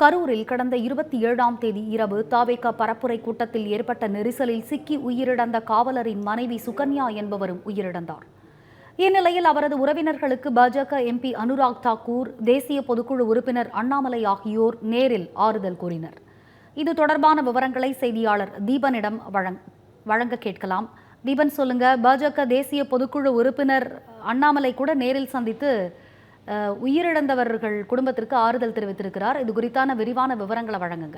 கரூரில் கடந்த இருபத்தி ஏழாம் தேதி இரவு தாவேகா பரப்புரை கூட்டத்தில் ஏற்பட்ட நெரிசலில் சிக்கி உயிரிழந்த காவலரின் மனைவி சுகன்யா என்பவரும் உயிரிழந்தார். இந்நிலையில் அவரது உறவினர்களுக்கு பாஜக எம்பி அனுராக் தாக்கூர் தேசிய பொதுக்குழு உறுப்பினர் அண்ணாமலை ஆகியோர் நேரில் ஆறுதல் கூறினர். இது தொடர்பான விவரங்களை செய்தியாளர் தீபனிடம் வழங் வழங்க கேட்கலாம். தீபன் சொல்லுங்க பாஜக தேசிய பொதுக்குழு உறுப்பினர் அண்ணாமலை கூட நேரில் சந்தித்து உயிரிழந்தவர்கள் குடும்பத்திற்கு ஆறுதல் தெரிவித்திருக்கிறார். இது குறித்தான விரிவான விவரங்களை வழங்குங்க.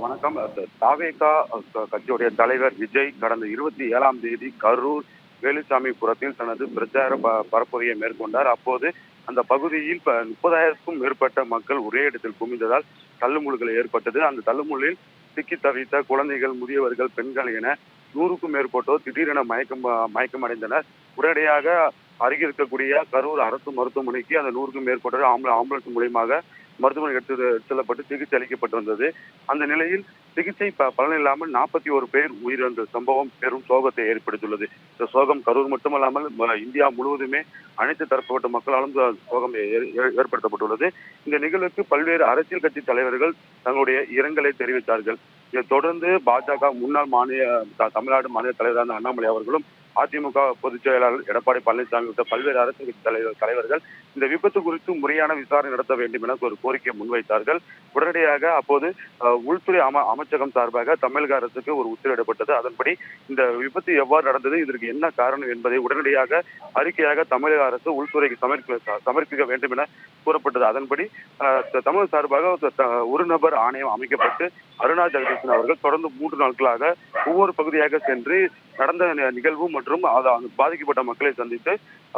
வணக்கம். தாவேகா கட்சியுடைய தலைவர் விஜய் கடந்த இருபத்தி ஏழாம் தேதி கரூர் வேலுசாமிபுரத்தில் தனது பிரச்சார ப- பரப்புரையை மேற்கொண்டார். அப்போது அந்த பகுதியில் முப்பதாயிரத்துக்கும் மேற்பட்ட மக்கள் ஒரே இடத்தில் குமிந்ததால் தள்ளுமுள்கள் ஏற்பட்டது. அந்த தள்ளுமுள்ளில் சிக்கி தவித்த குழந்தைகள் முதியவர்கள் பெண்கள் என நூறுக்கும் மேற்பட்டோர் திடீரென மயக்கம் மயக்கம் அடைந்தனர் உடனடியாக அருகில் இருக்கக்கூடிய கரூர் அரசு மருத்துவமனைக்கு அந்த நூறுக்கும் மேற்பட்டோர் ஆம்புல ஆம்புலன்ஸ் மூலியமாக மருத்துவமனை எடுத்து செல்லப்பட்டு சிகிச்சை அளிக்கப்பட்டு வந்தது. அந்த நிலையில் சிகிச்சை ப- பலனில்லாமல் நாற்பத்தி ஒரு பேர் உயிரிழந்த சம்பவம் பெரும் சோகத்தை ஏற்படுத்தியுள்ளது. இந்த சோகம் கரூர் மட்டுமல்லாமல் இந்தியா முழுவதுமே அனைத்து தரப்பட்ட மக்களாலும் சோகம் ஏ- ஏ- ஏற்படுத்தப்பட்டுள்ளது. இந்த நிகழ்வுக்கு பல்வேறு அரசியல் கட்சி தலைவர்கள் தங்களுடைய இரங்கலை தெரிவித்தார்கள். இதை தொடர்ந்து பாஜக முன்னாள் மாநில தமிழ்நாடு மாநில தலைவரான அண்ணாமலை அவர்களும் அதிமுக பொதுச் செயலாளர் எடப்பாடி பழனிசாமி உள்ளிட்ட பல்வேறு அரசு கட்சி தலைவர் தலைவர்கள் இந்த விபத்து குறித்து முறையான விசாரணை நடத்த வேண்டும் என ஒரு கோரிக்கையை முன்வைத்தார்கள். உடனடியாக அப்போது உள்துறை அம அமைச்சகம் சார்பாக தமிழக அரசுக்கு ஒரு உத்தரவிடப்பட்டது. அதன்படி இந்த விபத்து எவ்வாறு நடந்தது இதற்கு என்ன காரணம் என்பதை உடனடியாக அறிக்கையாக தமிழக அரசு உள்துறைக்கு சமர்ப்பிக்க சமர்ப்பிக்க வேண்டும் என கூறப்பட்டது. அதன்படி அஹ், தமிழக சார்பாக ஒரு த- ஒரு நபர் ஆணையம் அமைக்கப்பட்டு அருணா ஜெகதீசன் அவர்கள் தொடர்ந்து மூன்று நாட்களாக ஒவ்வொரு பகுதியாக சென்று நடந்த நிகழ்வு மற்றும் அது பாதிக்கப்பட்ட மக்களை சந்தித்து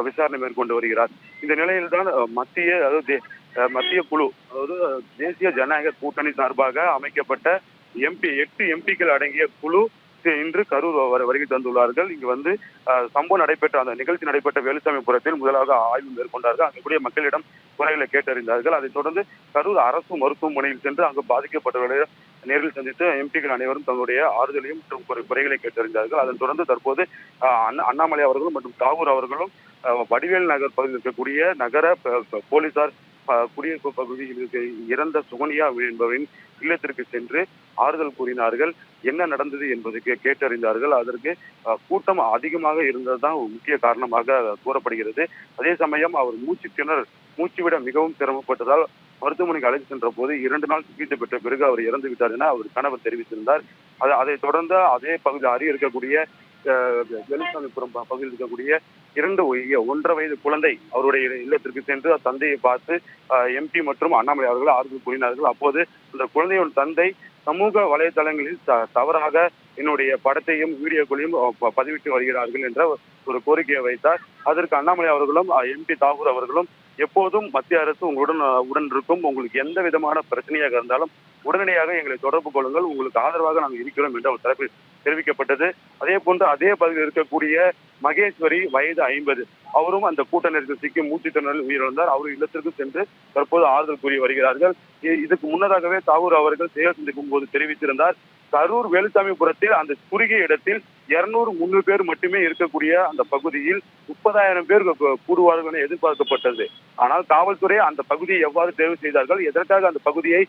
விசாரணை மேற்கொண்டு வருகிறார். இந்த நிலையில்தான் தான் மத்திய அதாவது தே- அஹ், மத்திய குழு அதாவது தேசிய ஜனநாயக கூட்டணி சார்பாக அமைக்கப்பட்ட எம்பி எட்டு எம்பிக்கள் அடங்கிய குழு இன்று கரூர் வ- வருகை தந்துள்ளார்கள். இங்கு வந்து சம்பவம் நடைபெற்ற அந்த நிகழ்ச்சி நடைபெற்ற வேலுசாமிபுரத்தில் முதலாக ஆய்வு மேற்கொண்டார்கள். அங்கே கூடிய மக்களிடம் குறைகளை கேட்டறிந்தார்கள். அதைத் தொடர்ந்து கரூர் அரசு மருத்துவமனையில் சென்று அங்கு பாதிக்கப்பட்டவர்களை நேரில் சந்தித்து எம்பிக்கள் அனைவரும் தங்களுடைய ஆறுதலையும் மற்றும் குறைகளை கேட்டறிந்தார்கள். அதன் தொடர்ந்து தற்போது அண்ணா- அண்ணாமலை அவர்களும் மற்றும் தாகூர் அவர்களும் வடிவேல் நகர் பகுதியில் இருக்கக்கூடிய நகர போலீசார் குடியிருப்பு பகுதியில் இருக்க இறந்த சுகன்யா என்பவரின் இல்லத்திற்கு சென்று ஆறுதல் கூறினார்கள். என்ன நடந்தது என்பதை கேட்டறிந்தார்கள். அதற்கு கூட்டம் அதிகமாக இருந்ததுதான் முக்கிய காரணமாக கூறப்படுகிறது. அதே சமயம் அவர் மூச்சு திணறல் மூச்சு விட மிகவும் சிரமப்பட்டதால் மருத்துவமனைக்கு அழைத்து சென்ற போது இரண்டு நாள் சிகிச்சை பெற்ற பிறகு அவர் இறந்து விட்டார் என அவர் கணவர் தெரிவித்திருந்தார். அது அதைத் தொடர்ந்து அதே பகுதியில் அருகே இருக்கக்கூடிய அஹ், பகுதியில் இருக்கக்கூடிய இரண்டு ஒன்றரை வயது குழந்தை அவருடைய இல்லத்திற்கு சென்று தந்தையை பார்த்து எம்பி மற்றும் அண்ணாமலை அவர்கள் ஆறுதல் கூறினார்கள். அப்போது அந்த குழந்தையோட தந்தை சமூக வலைதளங்களில் தவறாக என்னுடைய படத்தையும் வீடியோக்களையும் பதிவிட்டு வருகிறார்கள் என்ற ஒரு கோரிக்கையை வைத்தார். அதற்கு அண்ணாமலை அவர்களும் எம்பி தாகூர் அவர்களும் எப்போதும் மத்திய அரசு உங்களுடன் உடன் இருக்கும். உங்களுக்கு எந்த விதமான பிரச்சனையாக இருந்தாலும் உடனடியாக எங்களை தொடர்பு கொள்ளுங்கள். உங்களுக்கு ஆதரவாக நாங்கள் இருக்கிறோம் என்று அவர் தரப்பில் தெரிவிக்கப்பட்டது. அதே போன்று அதே பகுதியில் இருக்கக்கூடிய மகேஸ்வரி வயது ஐம்பது. அவரும் அந்த கூட்ட நெரிசல் சிக்கி மூச்சு திணறல் உயிரிழந்தார். அவர் இல்லத்திற்கு சென்று தற்போது ஆறுதல் கூறி வருகிறார்கள் இதுக்கு முன்னதாகவே தாகூர் அவர்கள் செயல் சந்திக்கும் போது தெரிவித்திருந்தார். கரூர் வேலுசாமிபுரத்தில் அந்த குறுகிய இடத்தில் இருநூறு முன்னூறு பேர் மட்டுமே இருக்கக்கூடிய அந்த பகுதியில் முப்பதாயிரம் பேர் கூடுவார்கள் என எதிர்பார்க்கப்பட்டது. ஆனால் காவல்துறை அந்த பகுதியை எவ்வாறு தேர்வு செய்தார்கள்? எதற்காக அந்த பகுதியை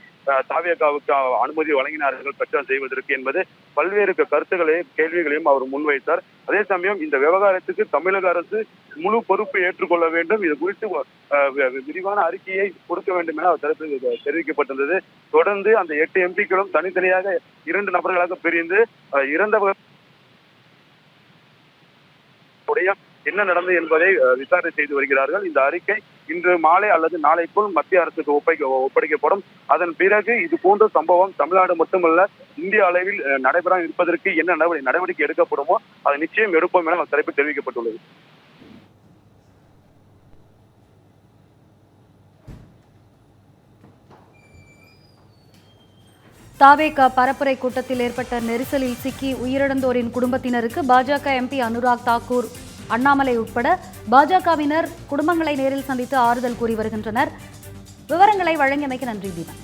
தாவியக்காவுக்கு தாவேகாவுக்கு அனுமதி வழங்கினார்கள்? பிரச்சாரம் செய்வதற்கு என்பது பல்வேறு கருத்து கருத்துக்களையும் கேள்விகளையும் அவர் முன்வைத்தார். அதே சமயம் இந்த விவகாரத்துக்கு தமிழக அரசு முழு பொறுப்பை ஏற்றுக்கொள்ள வேண்டும். இது குறித்து விரிவான அறிக்கையை கொடுக்க வேண்டும் என அவர் தரப்பில் தெரிவிக்கப்பட்டிருந்தது. தொடர்ந்து அந்த எட்டு எம்பிக்களும் தனித்தனியாக இரண்டு நபர்களாக பிரிந்து இறந்தவர் என்ன நடந்தது என்பதை விசாரணை செய்து வருகிறார்கள். இந்த அறிக்கை இன்று மாலை அல்லது நாளைக்குள் மத்திய அரசுக்கு ஒப்படைக்க ஒப்படைக்கப்படும். அதன் பிறகு இது போன்ற சம்பவம் தமிழ்நாடு மட்டுமல்ல இந்திய அளவில் நடைபெற நடைபெறாமல் இருப்பதற்கு என்ன நடவடிக்கை எடுக்கப்படுமோ அதை நிச்சயம் எடுப்போம் என தரப்பில் தெரிவிக்கப்பட்டுள்ளது. தாவேகா பரப்புரை கூட்டத்தில் ஏற்பட்ட நெரிசலில் சிக்கி உயிரிழந்தோரின் குடும்பத்தினருக்கு பாஜக எம்பி அனுராக் தாக்கூர் அண்ணாமலை உட்பட பாஜகவினர் குடும்பங்களை நேரில் சந்தித்து ஆறுதல் கூறி வருகின்றனர். விவரங்களை வழங்கியமைக்கு நன்றி தீபன்.